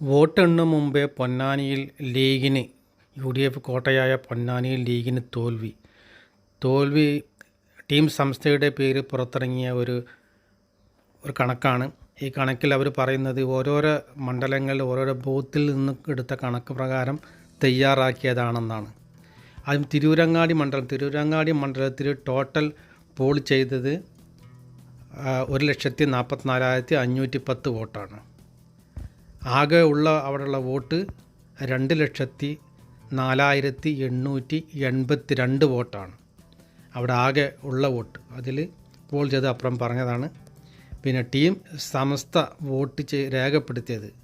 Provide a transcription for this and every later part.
വോട്ടെണ്ണും മുമ്പേ പൊന്നാനിയിൽ ലീഗിന് യു ഡി എഫ് കോട്ടയായ പൊന്നാനിയിൽ ലീഗിന് തോൽവി. തോൽവി ടീം സംസ്ഥയുടെ പേര് പുറത്തിറങ്ങിയ ഒരു ഒരു കണക്കാണ്. ഈ കണക്കിൽ അവർ പറയുന്നത് ഓരോരോ മണ്ഡലങ്ങളിൽ ഓരോരോ ബൂത്തിൽ നിന്ന് എടുത്ത കണക്ക് പ്രകാരം തയ്യാറാക്കിയതാണെന്നാണ്. ആദ്യം തിരൂരങ്ങാടി മണ്ഡലം തിരൂരങ്ങാടി മണ്ഡലത്തിൽ ടോട്ടൽ പോൾ ചെയ്തത് ഒരു ലക്ഷത്തി നാൽപ്പത്തിനാലായിരത്തി അഞ്ഞൂറ്റി പത്ത് വോട്ടാണ്. ആകെ ഉള്ള അവിടെയുള്ള വോട്ട് രണ്ട് ലക്ഷത്തി നാലായിരത്തി എണ്ണൂറ്റി എൺപത്തി രണ്ട് വോട്ടാണ്. അവിടെ ആകെ ഉള്ള വോട്ട്. അതിൽ പോൾ ചെയ്ത് അപ്പുറം പറഞ്ഞതാണ്. പിന്നെ ടീം സമസ്ത വോട്ട് ചെയ് രേഖപ്പെടുത്തിയത്.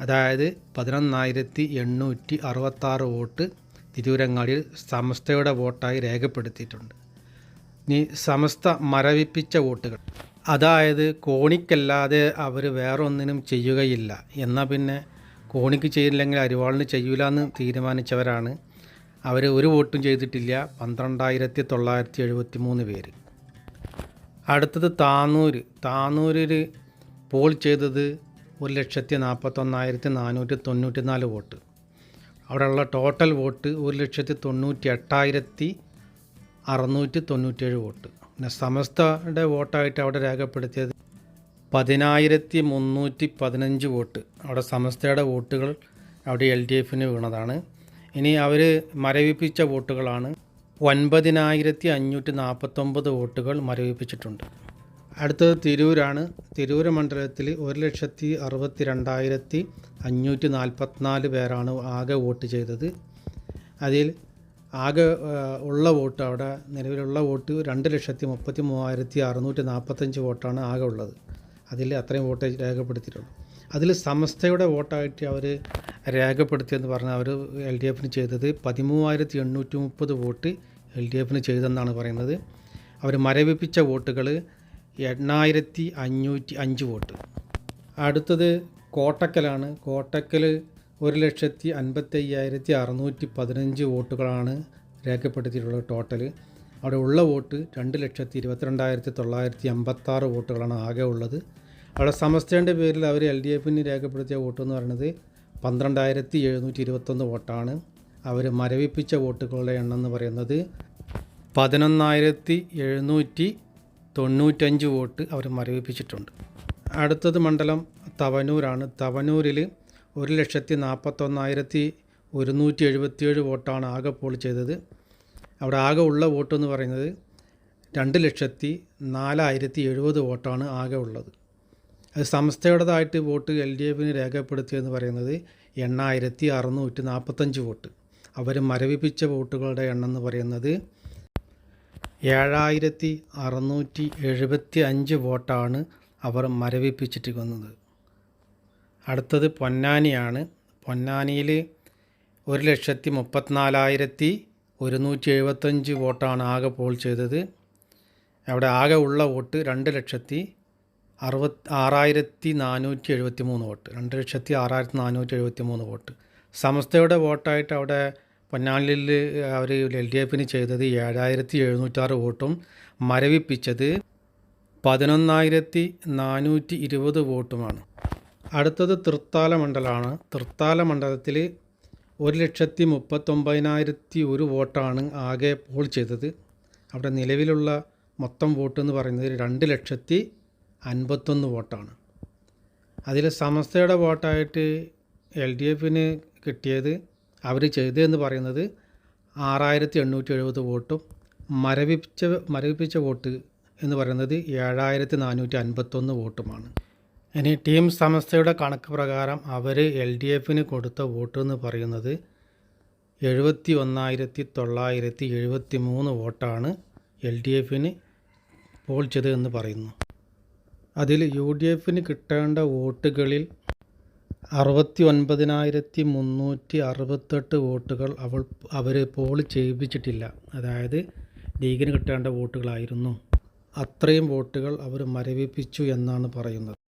അതായത് പതിനൊന്നായിരത്തി എണ്ണൂറ്റി അറുപത്താറ് വോട്ട് തിരൂരങ്ങാടിയിൽ സമസ്തയുടെ വോട്ടായി രേഖപ്പെടുത്തിയിട്ടുണ്ട്. ഇനി സമസ്ത മരവിപ്പിച്ച വോട്ടുകൾ. അതായത് കോണിക്കല്ലാതെ അവർ വേറൊന്നിനും ചെയ്യുകയില്ല. എന്നാൽ പിന്നെ കോണിക്ക് ചെയ്യില്ലെങ്കിൽ അരിവാളിന് ചെയ്യൂല എന്ന് തീരുമാനിച്ചവരാണ്. അവർ ഒരു വോട്ടും ചെയ്തിട്ടില്ല. പന്ത്രണ്ടായിരത്തി തൊള്ളായിരത്തി എഴുപത്തി മൂന്ന് പേര്. അടുത്തത് താന്നൂർ താന്നൂരിൽ പോൾ ചെയ്തത് ഒരു ലക്ഷത്തി നാൽപ്പത്തൊന്നായിരത്തി നാനൂറ്റി തൊണ്ണൂറ്റി നാല് വോട്ട്. അവിടെയുള്ള ടോട്ടൽ വോട്ട് ഒരു ലക്ഷത്തി തൊണ്ണൂറ്റി എട്ടായിരത്തി അറുന്നൂറ്റി തൊണ്ണൂറ്റേഴ് വോട്ട്. പിന്നെ സമസ്തയുടെ വോട്ടായിട്ട് അവിടെ രേഖപ്പെടുത്തിയത് പതിനായിരത്തി മുന്നൂറ്റി പതിനഞ്ച് വോട്ട്. അവിടെ സമസ്തയുടെ വോട്ടുകൾ അവിടെ എൽ ഡി എഫിന് വീണതാണ്. ഇനി അവർ മരവിപ്പിച്ച വോട്ടുകളാണ് ഒൻപതിനായിരത്തി അഞ്ഞൂറ്റി നാൽപ്പത്തൊമ്പത് വോട്ടുകൾ മരവിപ്പിച്ചിട്ടുണ്ട്. അടുത്തത് തിരൂരാണ്. തിരൂർ മണ്ഡലത്തിൽ ഒരു ലക്ഷത്തി അറുപത്തി രണ്ടായിരത്തി അഞ്ഞൂറ്റി നാൽപ്പത്തിനാല് പേരാണ് ആകെ വോട്ട് ചെയ്തത്. അതിൽ ആകെ ഉള്ള വോട്ട് അവിടെ നിലവിലുള്ള വോട്ട് രണ്ട് ലക്ഷത്തി മുപ്പത്തി മൂവായിരത്തി അറുന്നൂറ്റി നാൽപ്പത്തഞ്ച് വോട്ടാണ് ആകെ ഉള്ളത്. അതിൽ അത്രയും വോട്ട് രേഖപ്പെടുത്തിയിട്ടുള്ളൂ. അതിൽ സമസ്തയുടെ വോട്ടായിട്ട് അവർ രേഖപ്പെടുത്തിയെന്ന് പറഞ്ഞാൽ അവർ എൽ ഡി എഫിന് ചെയ്തത് പതിമൂവായിരത്തി എണ്ണൂറ്റി മുപ്പത് വോട്ട് എൽ ഡി എഫിന് ചെയ്തെന്നാണ് പറയുന്നത്. അവർ മരവിപ്പിച്ച വോട്ടുകൾ എണ്ണായിരത്തി അഞ്ഞൂറ്റി അഞ്ച് വോട്ട്. അടുത്തത് കോട്ടക്കലാണ്. കോട്ടക്കൽ ഒരു ലക്ഷത്തി അൻപത്തയ്യായിരത്തി അറുന്നൂറ്റി പതിനഞ്ച് വോട്ടുകളാണ് രേഖപ്പെടുത്തിയിട്ടുള്ളത് ടോട്ടൽ. അവിടെ ഉള്ള വോട്ട് രണ്ട് ലക്ഷത്തി ഇരുപത്തിരണ്ടായിരത്തി തൊള്ളായിരത്തി അമ്പത്താറ് വോട്ടുകളാണ് ആകെ ഉള്ളത്. അവിടെ സമസ്തയുടെ പേരിൽ അവർ എൽ ഡി എഫിന് രേഖപ്പെടുത്തിയ വോട്ട് എന്ന് പറയുന്നത് പന്ത്രണ്ടായിരത്തി എഴുന്നൂറ്റി ഇരുപത്തൊന്ന് വോട്ടാണ്. അവർ മരവിപ്പിച്ച വോട്ടുകളുടെ എണ്ണം എന്ന് പറയുന്നത് പതിനൊന്നായിരത്തി എഴുന്നൂറ്റി തൊണ്ണൂറ്റഞ്ച് വോട്ട് അവർ മരവിപ്പിച്ചിട്ടുണ്ട്. അടുത്തത് മണ്ഡലം തവനൂരാണ്. തവനൂരിൽ ഒരു ലക്ഷത്തി നാൽപ്പത്തൊന്നായിരത്തി ഒരുന്നൂറ്റി എഴുപത്തിയേഴ് വോട്ടാണ് ആകെ പോൾ ചെയ്തത്. അവിടെ ആകെ ഉള്ള വോട്ട് എന്ന് പറയുന്നത് രണ്ട് ലക്ഷത്തി നാലായിരത്തി എഴുപത് വോട്ടാണ് ആകെ ഉള്ളത്. അത് സംസ്ഥയുടേതായിട്ട് വോട്ട് എൽ ഡി എഫിന് രേഖപ്പെടുത്തിയെന്ന് പറയുന്നത് എണ്ണായിരത്തി അറുന്നൂറ്റി നാൽപ്പത്തഞ്ച് വോട്ട്. അവർ മരവിപ്പിച്ച വോട്ടുകളുടെ എണ്ണം എന്ന് പറയുന്നത് ഏഴായിരത്തി അറുന്നൂറ്റി എഴുപത്തി അഞ്ച് വോട്ടാണ് അവർ മരവിപ്പിച്ചിരിക്കുന്നത് അടുത്തത് പൊന്നാനിയാണ്. പൊന്നാനിയിൽ ഒരു ലക്ഷത്തി മുപ്പത്തിനാലായിരത്തി ഒരുന്നൂറ്റി എഴുപത്തഞ്ച് വോട്ടാണ് ആകെ പോൾ ചെയ്തത്. അവിടെ ആകെ ഉള്ള വോട്ട് രണ്ട് ലക്ഷത്തി അറുപത് ആറായിരത്തി നാനൂറ്റി എഴുപത്തി മൂന്ന് വോട്ട്. രണ്ട് ലക്ഷത്തി ആറായിരത്തി നാനൂറ്റി എഴുപത്തി മൂന്ന് വോട്ട്. സമസ്തയുടെ വോട്ടായിട്ട് അവിടെ പൊന്നാനിയിൽ അവർ എൽ ഡി എഫിന് ചെയ്തത് ഏഴായിരത്തി എഴുന്നൂറ്റാറ് വോട്ടും മരവിപ്പിച്ചത് പതിനൊന്നായിരത്തി നാനൂറ്റി ഇരുപത് വോട്ടുമാണ്. അടുത്തത് തൃത്താല മണ്ഡലമാണ് തൃത്താല മണ്ഡലത്തിൽ ഒരു ലക്ഷത്തി മുപ്പത്തൊമ്പതിനായിരത്തി ഒരു വോട്ടാണ് ആകെ പോൾ ചെയ്തത്. അവിടെ നിലവിലുള്ള മൊത്തം വോട്ട് എന്ന് പറയുന്നത് രണ്ട് ലക്ഷത്തി അൻപത്തൊന്ന് വോട്ടാണ്. അതിൽ സമസ്തയുടെ വോട്ടായിട്ട് എൽ ഡി എഫിന് കിട്ടിയത് അവർ ചെയ്തതെന്ന് പറയുന്നത് ആറായിരത്തി എണ്ണൂറ്റി എഴുപത് വോട്ടും മരവിപ്പിച്ച മരവിപ്പിച്ച വോട്ട് എന്ന് പറയുന്നത് ഏഴായിരത്തി നാനൂറ്റി അൻപത്തൊന്ന് വോട്ടുമാണ്. ഇനി ടീം സമസ്തയുടെ കണക്ക് പ്രകാരം അവർ എൽ ഡി എഫിന് കൊടുത്ത വോട്ട് എന്ന് പറയുന്നത് എഴുപത്തി ഒന്നായിരത്തി തൊള്ളായിരത്തി എഴുപത്തി മൂന്ന് വോട്ടാണ് എൽ ഡി എഫിന് പോൾ ചെയ്തതെന്ന് പറയുന്നു. അതിൽ യു ഡി എഫിന് കിട്ടേണ്ട വോട്ടുകളിൽ അറുപത്തി ഒൻപതിനായിരത്തി മുന്നൂറ്റി അറുപത്തെട്ട് വോട്ടുകൾ അവൾ അവർ പോൾ ചെയ്യിപ്പിച്ചിട്ടില്ല. അതായത് ലീഗിന് കിട്ടേണ്ട വോട്ടുകളായിരുന്നു. അത്രയും വോട്ടുകൾ അവർ മരവിപ്പിച്ചു എന്നാണ് പറയുന്നത്.